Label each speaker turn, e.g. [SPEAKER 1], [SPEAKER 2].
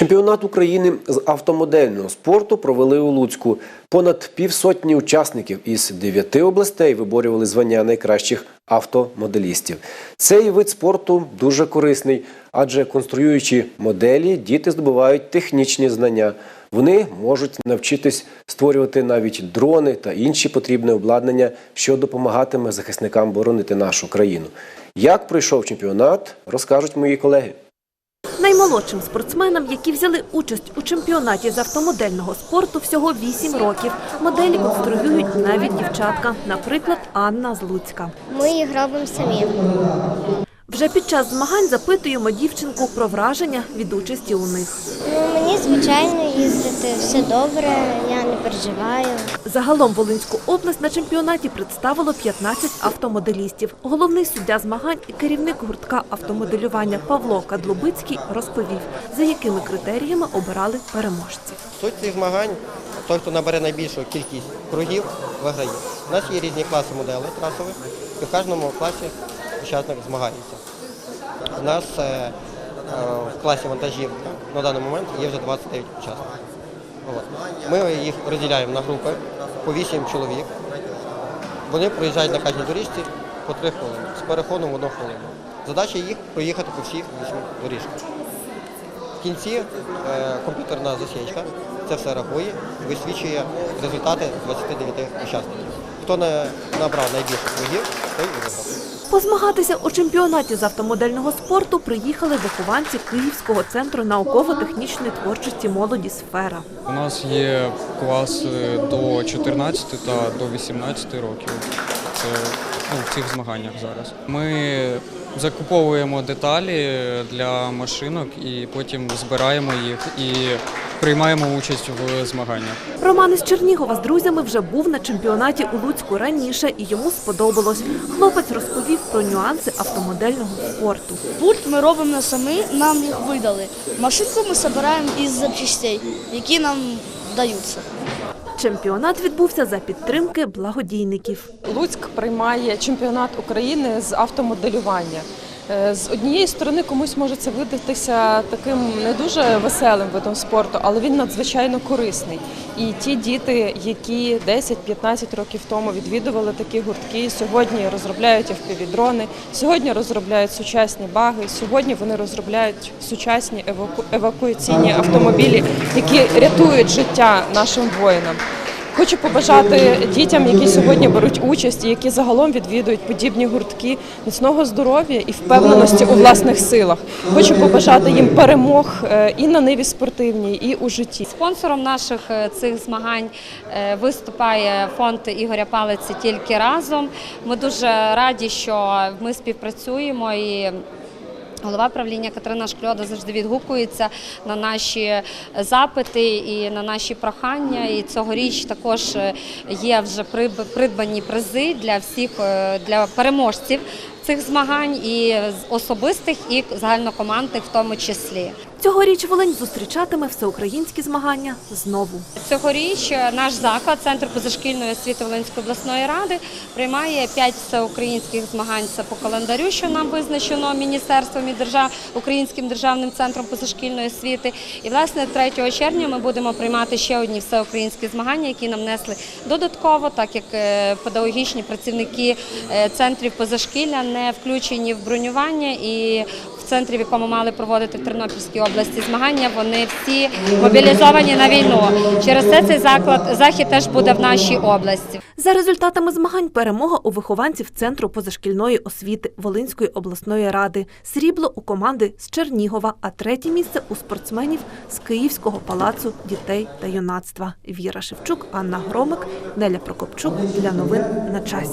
[SPEAKER 1] Чемпіонат України з автомодельного спорту провели у Луцьку. Понад півсотні учасників із дев'яти областей виборювали звання найкращих автомоделістів. Цей вид спорту дуже корисний, адже конструюючи моделі, діти здобувають технічні знання. Вони можуть навчитись створювати навіть дрони та інші потрібне обладнання, що допомагатиме захисникам боронити нашу країну. Як пройшов чемпіонат, розкажуть мої колеги.
[SPEAKER 2] Наймолодшим спортсменам, які взяли участь у чемпіонаті з автомодельного спорту, всього 8 років. Моделі конструюють навіть дівчатка, наприклад, Анна з Луцька.
[SPEAKER 3] Ми їх робимо самі.
[SPEAKER 2] Вже під час змагань запитуємо дівчинку про враження від участі у них.
[SPEAKER 3] Звичайно їздити все добре, я не переживаю.
[SPEAKER 2] Загалом Волинську область на чемпіонаті представило 15 автомоделістів. Головний суддя змагань і керівник гуртка автомоделювання Павло Кадлубицький розповів, за якими критеріями обирали переможців.
[SPEAKER 4] Суть цих змагань, той, хто набере найбільшу кількість кругів, виграє. У нас є різні класи моделей трасових, і в кожному класі учасник змагається. У нас е, в класі вантажівка на даний момент є вже 29 учасників. Ми їх розділяємо на групи по 8 чоловік. Вони проїжджають на кожній доріжці по 3 хвилини з переходом в одну хвилину. Задача їх проїхати по всіх 8 доріжках. В кінці е, комп'ютерна засічка це все рахує, висвічує результати 29 учасників. Хто не набрав найбільше кругів, той і виграв.
[SPEAKER 2] Позмагатися у чемпіонаті з автомодельного спорту приїхали вихованці Київського центру науково-технічної творчості молоді «Сфера».
[SPEAKER 5] У нас є класи до 14 та до 18 років. Це ну, в цих змаганнях зараз. Ми закуповуємо деталі для машинок і потім збираємо їх і приймаємо участь в змаганнях.
[SPEAKER 2] Роман із Чернігова з друзями вже був на чемпіонаті у Луцьку раніше і йому сподобалось. Хлопець розповів про нюанси автомодельного спорту.
[SPEAKER 6] Пульт ми робимо самі, нам їх видали. Машинку ми збираємо із запчастей, які нам даються.
[SPEAKER 2] Чемпіонат відбувся за підтримки благодійників.
[SPEAKER 7] Луцьк приймає чемпіонат України з автомоделювання. Е, З однієї сторони комусь може це видатися таким не дуже веселим видом спорту, але він надзвичайно корисний. І ті діти, які 10-15 років тому відвідували такі гуртки, сьогодні розробляють FPV-дрони, сьогодні розробляють сучасні баги, сьогодні вони розробляють сучасні еваку- евакуаційні автомобілі, які рятують життя нашим воїнам. Хочу побажати дітям, які сьогодні беруть участь і які загалом відвідують подібні гуртки, міцного здоров'я і впевненості у власних силах. Хочу побажати їм перемог е, і на ниві спортивній, і у житті.
[SPEAKER 8] Спонсором наших е, цих змагань е, виступає фонд Ігоря Палиці тільки разом. Ми дуже раді, що ми співпрацюємо і. Голова правління Катерина Шкльода завжди відгукується на наші запити і на наші прохання. І цьогоріч також е, є вже придбані призи для всіх е, для переможців цих змагань, і з особистих, і загальнокомандних в тому числі.
[SPEAKER 2] Цьогоріч Волинь зустрічатиме всеукраїнські змагання знову.
[SPEAKER 8] Цьогоріч е, наш заклад, центр позашкільної освіти Волинської обласної ради, приймає п'ять всеукраїнських змагань. Це по календарю, що нам визначено міністерством і держав українським державним центром позашкільної освіти. І власне 3 червня ми будемо приймати ще одні всеукраїнські змагання, які нам несли додатково, так як е, педагогічні працівники е, центрів позашкілля не включені в бронювання і в центрі, в якому мали проводити в Тернопільській області змагання, вони всі мобілізовані на війну. Через це цей заклад захід теж буде в нашій області.
[SPEAKER 2] За результатами змагань перемога у вихованців Центру позашкільної освіти Волинської обласної ради. Срібло у команди з Чернігова, а третє місце у спортсменів з Київського палацу дітей та юнацтва. Віра Шевчук, Анна Громик, Неля Прокопчук для новин на часі.